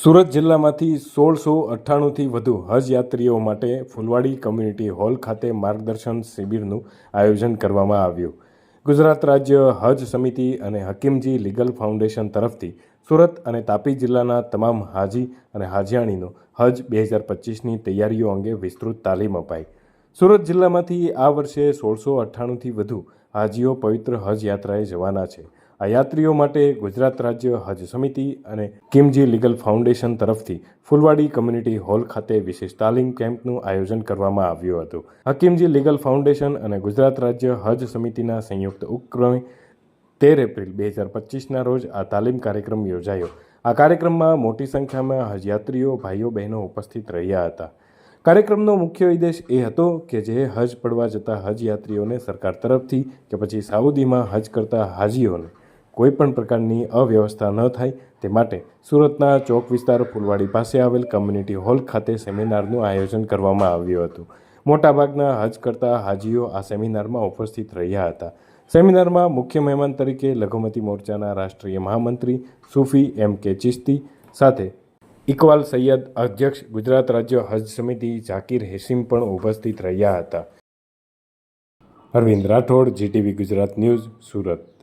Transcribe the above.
સુરત જિલ્લામાંથી સોળસો અઠ્ઠાણુંથી વધુ હજ યાત્રીઓ માટે ફુલવાડી કમ્યુનિટી હોલ ખાતે માર્ગદર્શન શિબિરનું આયોજન કરવામાં આવ્યું. ગુજરાત રાજ્ય હજ સમિતિ અને હકીમજી લીગલ ફાઉન્ડેશન તરફથી સુરત અને તાપી જિલ્લાના તમામ હાજી અને હાજિયાણીનો હજ બે હજાર પચીસની તૈયારીઓ અંગે વિસ્તૃત તાલીમ અપાઈ. સુરત જિલ્લામાંથી આ વર્ષે સોળસો અઠ્ઠાણુંથી વધુ હાજીઓ પવિત્ર હજ યાત્રાએ જવાના છે. આ યાત્રીઓ માટે ગુજરાત રાજ્ય હજ સમિતિ અને કિમજી લીગલ ફાઉન્ડેશન તરફથી ફુલવાડી કમ્યુનિટી હોલ ખાતે વિશેષ તાલીમ કેમ્પનું આયોજન કરવામાં આવ્યું હતું. હકીમજી લીગલ ફાઉન્ડેશન અને ગુજરાત રાજ્ય હજ સમિતિના સંયુક્ત ઉપક્રમે તેર એપ્રિલ બે હજાર પચીસના રોજ આ તાલીમ કાર્યક્રમ યોજાયો. આ કાર્યક્રમમાં મોટી સંખ્યામાં હજયાત્રીઓ, ભાઈઓ, બહેનો ઉપસ્થિત રહ્યા હતા. કાર્યક્રમનો મુખ્ય ઉદ્દેશ એ હતો કે જે હજ પડવા જતા હજ યાત્રીઓને સરકાર તરફથી કે પછી સાઉદીમાં હજ કરતા હાજીઓને કોઈ પણ પ્રકારની અવ્યવસ્થા ન થાય તે માટે સુરતના ચોક વિસ્તાર ફૂલવાડી પાસે આવેલ કમ્યુનિટી હોલ ખાતે સેમિનારનું આયોજન કરવામાં આવ્યું હતું. મોટાભાગના હજ કરતા હાજીઓ આ સેમિનારમાં ઉપસ્થિત રહ્યા હતા. સેમિનારમાં મુખ્ય મહેમાન તરીકે લઘુમતી મોરચાના રાષ્ટ્રીય મહામંત્રી સૂફી એમ કે ચિસ્તી સાથે ઇકવાલ સૈયદ અધ્યક્ષ ગુજરાત રાજ્ય હજ સમિતિ ઝાકીર હેસીમ પણ ઉપસ્થિત રહ્યા હતા. Arvind Rathod, GTV Gujarat news, Surat.